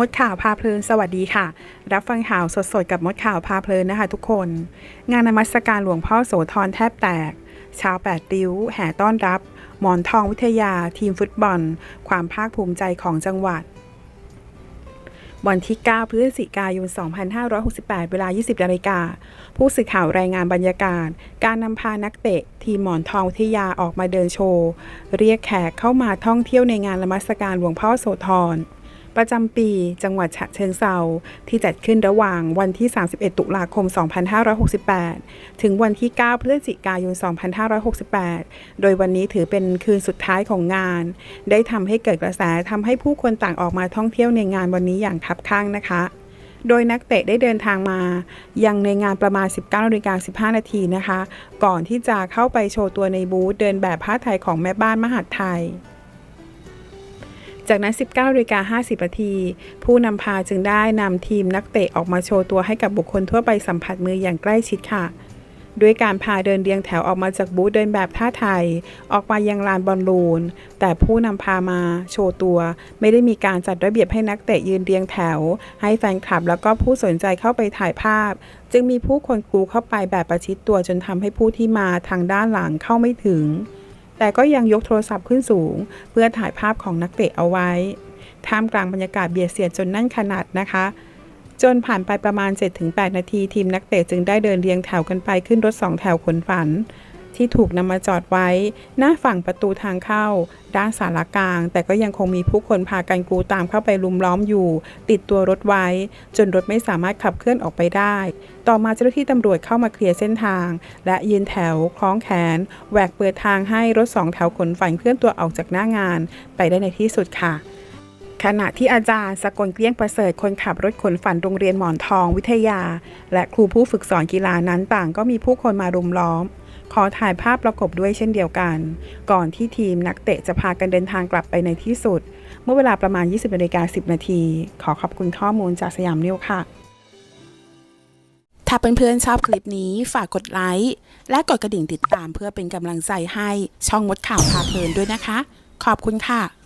มดข่าวพาเพลินสวัสดีค่ะ รับฟังข่าวสดๆ กับมดข่าวพาเพลินนะคะทุกคน งานนมัสการหลวงพ่อโสธรแทบแตก ชาวแปดริ้ว แห่ต้อนรับ หมอนทองวิทยา ทีมฟุตบอล ความภาคภูมิใจของจังหวัด วันที่ 9 พฤศจิกายน 2568 เวลา 20นาฬิกาผู้สื่อข่าวรายงานบรรยากาศ การนำพานักเตะ ทีมหมอนทองวิทยาออกมาเดินโชว์ เรียกแขกเข้ามาท่องเที่ยวในงานนมัสการหลวงพ่อโสธร ประจำปีจังหวัดฉะเชิงเซาที่จัดขึ้นระหว่างวันที่ 31 ตุลาคม 2568 ถึงวันที่ 9 พฤศจิกายน 2568 โดยวันนี้ถือเป็นคืนสุดท้ายของงาน ได้ทำให้เกิดกระแสทำให้ผู้คนต่างออกมาท่องเที่ยวในงานวันนี้อย่างคับข้างนะคะโดยนักเตะได้เดินทางมา ยังในงานประมาณ 19นาฬิกา15 นาทีนะคะ ก่อนที่จะเข้าไปโชว์ตัวในบูธเดินแบบผ้าไทยของแม่บ้านมหาดไทย จากนั้น 19นาฬิกา50นาที ผู้นำพาจึงได้นำทีมนักเตะออกมาโชว์ตัวให้กับบุคคลทั่วไปสัมผัสมืออย่างใกล้ชิดค่ะ ด้วยการพาเดินเรียงแถวออกมาจากบูธเดินแบบท่าไทย ออกมายังลานบอลลูน แต่ผู้นำพามาโชว์ตัว ไม่ได้มีการจัดระเบียบให้นักเตะยืนเรียงแถว ให้แฟนคลับแล้วก็ผู้สนใจเข้าไปถ่ายภาพ จึงมีผู้คนกรูเข้าไปแบบประชิดตัวจนทำให้ผู้ที่มาทางด้านหลังเข้าไม่ถึง แต่ก็ยังยกโทรศัพท์ขึ้นสูง เพื่อถ่ายภาพของนักเตะเอาไว้ ท่ามกลางบรรยากาศเบียดเสียดจนนั่นขนาดนะคะ จนผ่านไปประมาณ 7-8 นาทีทีมนักเตะจึงได้เดินเรียงแถวกันไปขึ้นรถสองแถวขนฝัน ที่ถูกนำมาจอดไว้ หน้าฝั่งประตูทางเข้า ด้านสารกลาง แต่ก็ยังคงมีผู้คนพากันกรูตามเข้าไปลุมล้อมอยู่ ติดตัวรถไว้ จนรถไม่สามารถขับเคลื่อนออกไปได้ ต่อมาเจ้าหน้าที่ตำรวจเข้ามาเคลียร์เส้นทาง และยืนแถว คล้องแขน แหวกเปิดทางให้รถสองแถวขนฝันเคลื่อนตัวออกจากหน้างาน ไปได้ในที่สุดค่ะขณะที่อาจารย์สกลเกลี้ยงประเสริฐคนขับรถขนฝันโรงเรียนหมอนทองวิทยา และครูผู้ฝึกสอนกีฬานั้นต่างก็มีผู้คนมารุมล้อม ขอถ่ายภาพประกบด้วยเช่นเดียวกัน ก่อนที่ทีมนักเตะจะพากันเดินทางกลับไปในที่สุด เมื่อเวลาประมาณ 20นาฬิกา10 นาที ขอขอบคุณข้อมูลจากสยามนิวค่ะ ถ้าเพื่อนๆชอบคลิปนี้ฝากกดไลค์ และกดกระดิ่งติดตามเพื่อเป็นกำลังใจให้ช่องมดข่าวพาเพลินด้วยนะคะ ขอบคุณค่ะ